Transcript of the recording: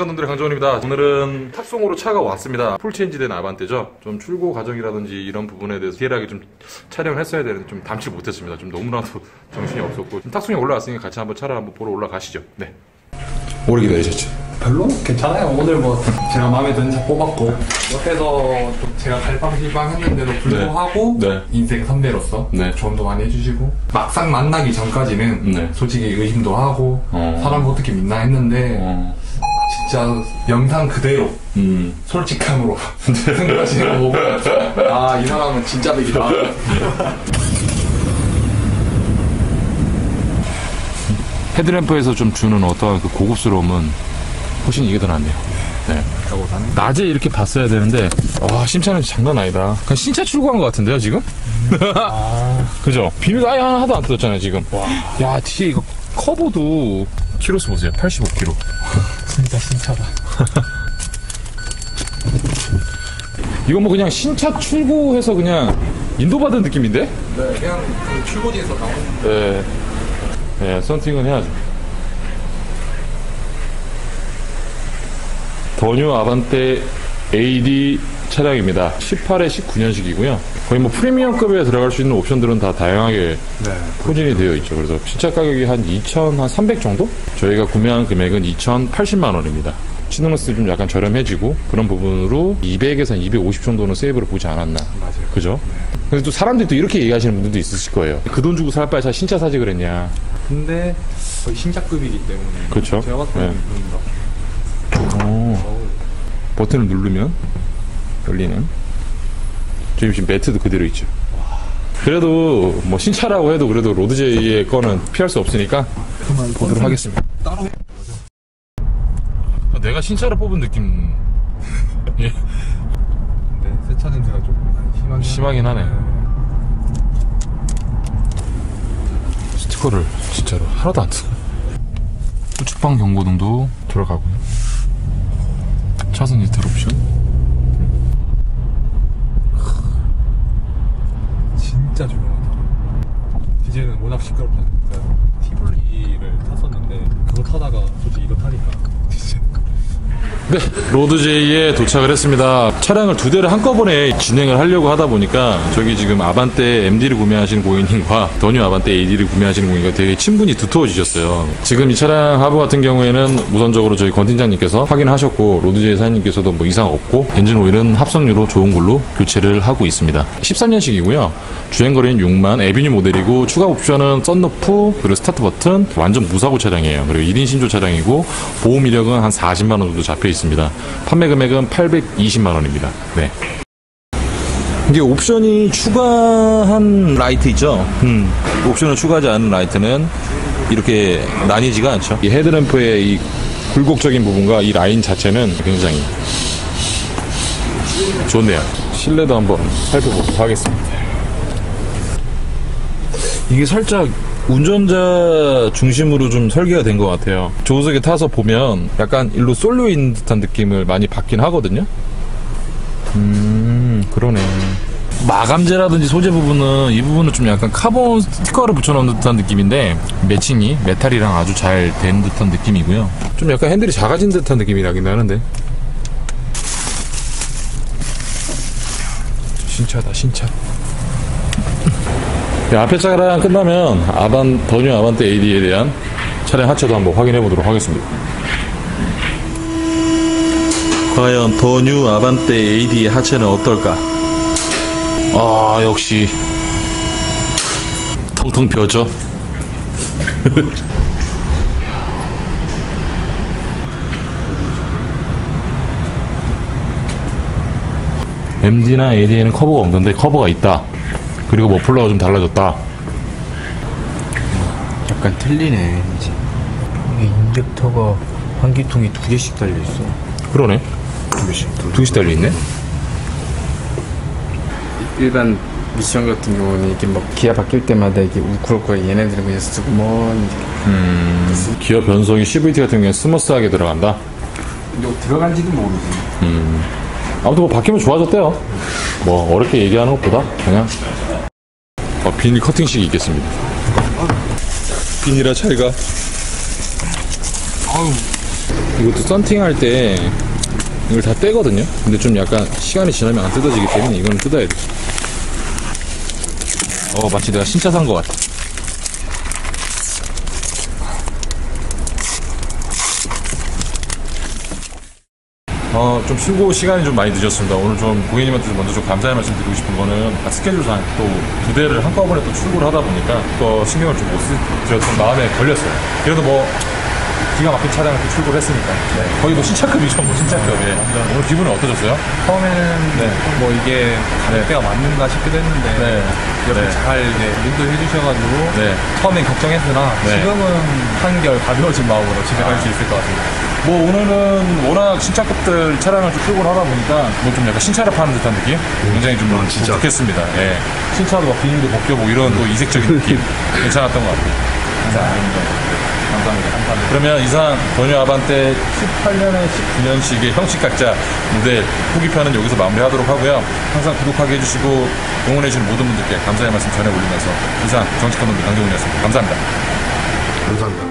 정직한 놈들의 강정원입니다. 오늘은 탑송으로 차가 왔습니다. 풀체인지된 아반떼죠. 좀 출고 과정이라든지 이런 부분에 대해서 디테일하게 좀 촬영을 했어야 되는데 좀 담지 못했습니다. 좀 너무나도 정신이 없었고 지금 탑송이 올라왔으니까 같이 한번 차를 한번 보러 올라가시죠. 네. 오래 기다리셨죠? 별로 괜찮아요. 오늘 뭐 제가 마음에 드는 차 뽑았고 옆에서 좀 제가 갈팡질팡 했는데도 불구하고 네. 네. 인생 선배로서 네. 조언도 많이 해주시고 막상 만나기 전까지는 네. 솔직히 의심도 하고 어. 사람 어떻게 믿나 했는데 어. 진짜 영상 그대로 음. 솔직함으로 생각하시는 거 보고 아 이 사람은 진짜 백이다. 헤드램프에서 좀 주는 어떠한 그 고급스러움은 훨씬 이게 더 낫네요. 네. 낮에 이렇게 봤어야 되는데, 와, 신차는 장난 아니다. 그냥 신차 출고한 것 같은데요, 지금? 그죠? 비밀 아예 하나 하도 안 뜯었잖아요, 지금. 야, 뒤에 이거 커버도 키로수 보세요. 85kg. 진짜 신차다. 이거 뭐 그냥 신차 출고해서 그냥 인도받은 느낌인데? 네, 그냥 그 출고지에서 나오는 네. 네, 썬팅은 해야죠. 더뉴 아반떼 AD 차량입니다. 18에 19년식이고요. 거의 뭐 프리미엄급에 들어갈 수 있는 옵션들은 다 다양하게 네. 포진이 되어 있죠. 그래서 신차 가격이 한 2,300 정도? 저희가 구매한 금액은 2,080만 원입니다. 시너머스 좀 약간 저렴해지고 그런 부분으로 200에서 250 정도는 세이브를 보지 않았나. 맞아요. 그죠? 근데 또 사람들이 또 이렇게 얘기하시는 분들도 있으실 거예요. 그 돈 주고 살 바에 차 신차 사지 그랬냐. 근데 거의 신작급이기 때문에 그렇죠. 제가 봤을 때는 네. 좀 어, 버튼을 누르면 열리는. 지금 지금 매트도 그대로 있죠. 그래도 뭐 신차라고 해도 그래도 로드제이의 거는 피할 수 없으니까 보도록 하겠습니다. 따로 해. 아, 내가 신차를 뽑은 느낌 예, 근데 세차 냄새가 좀 심하긴 심하긴 하네. 스티커를 진짜로 하나도 안 써. 우측방 경고등도 들어가고요. 차선 이탈 옵션. 진짜 조용하다. 디젤은 워낙 시끄럽다니까 티볼리를 탔었는데 그거 타다가 솔직히 이거 타니까 네, 로드제이에 도착을 했습니다. 차량을 두 대를 한꺼번에 진행을 하려고 하다 보니까 저기 지금 아반떼 MD를 구매하시는 고객님과 더뉴 아반떼 AD를 구매하시는 고객님과 되게 친분이 두터워지셨어요. 지금 이 차량 하부 같은 경우에는 우선적으로 저희 권 팀장님께서 확인하셨고 로드제이 사장님께서도 뭐 이상 없고 엔진 오일은 합성유로 좋은 걸로 교체를 하고 있습니다. 13년식이고요. 주행거리는 6만, 에비뉴 모델이고 추가 옵션은 썬루프 그리고 스타트 버튼 완전 무사고 차량이에요. 그리고 1인 신조 차량이고 보험 이력은 한 40만 원 정도 잡혀 있습니다. 판매 금액은 820만 원입니다. 네. 이게 옵션이 추가한 라이트 있죠? 음. 옵션을 추가하지 않은 라이트는 이렇게 나뉘지가 않죠. 이 헤드램프의 이 굴곡적인 부분과 이 라인 자체는 굉장히 좋네요. 실내도 한번 살펴보도록 하겠습니다. 이게 살짝 운전자 중심으로 좀 설계가 된 것 같아요. 조수석에 타서 보면 약간 일로 쏠려 있는 듯한 느낌을 많이 받긴 하거든요. 음, 그러네. 마감재라든지 소재 부분은 이 부분은 좀 약간 카본 스티커를 붙여놓은 듯한 느낌인데 매칭이 메탈이랑 아주 잘 된 듯한 느낌이고요. 좀 약간 핸들이 작아진 듯한 느낌이 나긴 나는데. 신차다 신차. 네, 앞에 차량 끝나면 아반 더뉴 아반떼 AD에 대한 차량 하체도 한번 확인해 보도록 하겠습니다. 과연 더뉴 아반떼 AD의 하체는 어떨까? 아 역시 텅텅 펴죠. MD나 AD에는 커버가 없는데 커버가 있다. 그리고 머플러가 좀 달라졌다. 약간 틀리네 이제 이게 인젝터가 환기통이 두 개씩 달려 있어 그러네. 두 개씩 두 개씩 달려 있네. 일반 미션 같은 경우는 이게 막 기아 바뀔 때마다 이게 울컥울컥 얘네들은 그냥 쓰고 먼 기어 변속이 CVT 같은 경우에 스무스하게 들어간다. 이거 들어간지도 모르지 아무튼 뭐 바뀌면 좋아졌대요. 뭐 어렵게 얘기하는 것보다 그냥 어, 비닐 커팅식이 있겠습니다. 비닐아 잘 가. 아유 이것도 썬팅할 때 이걸 다 떼거든요. 근데 좀 약간 시간이 지나면 안 뜯어지기 때문에 이거는 뜯어야 돼. 어, 마치 내가 신차 산 것 같아. 어, 좀 출고 시간이 좀 많이 늦었습니다. 오늘 좀 고객님한테 먼저 좀 감사의 말씀 드리고 싶은 거는 아, 스케줄상 또 두 대를 한꺼번에 또 출고를 하다 보니까 또 신경을 좀 못 쓰였던 마음에 걸렸어요. 그래도 뭐 기가 막힌 차량을 또 출고를 했으니까 네. 거의 뭐 신차급이죠, 뭐 신차급. 예. 오늘 기분은 어떠셨어요? 처음에는 네. 뭐 이게 가격대가 맞는가 싶기도 했는데 네. 이렇게 네. 잘 이제 인도해 주셔가지고 네. 처음엔 걱정했으나 네. 지금은 한결 가벼워진 마음으로 집에 갈 수 있을 것 같습니다. 뭐 오늘은 워낙 신차급들 차량을 좀 출고를 하다 보니까 뭐 좀 약간 신차를 파는 듯한 느낌? 굉장히 좀 독특했습니다. 예. 신차도 막 비닐도 벗겨보고 이런 또 이색적인 느낌 괜찮았던 것 같아요. 감사합니다. 감사합니다. 그러면 이상 도뉴 아반떼 18년에 19년식의 형식 각자 모델 후기편은 여기서 마무리하도록 하고요. 항상 구독하게 해주시고 응원해주시는 모든 분들께 감사의 말씀 전해 올리면서 이상 정치커널 강정훈이었습니다. 감사합니다. 감사합니다.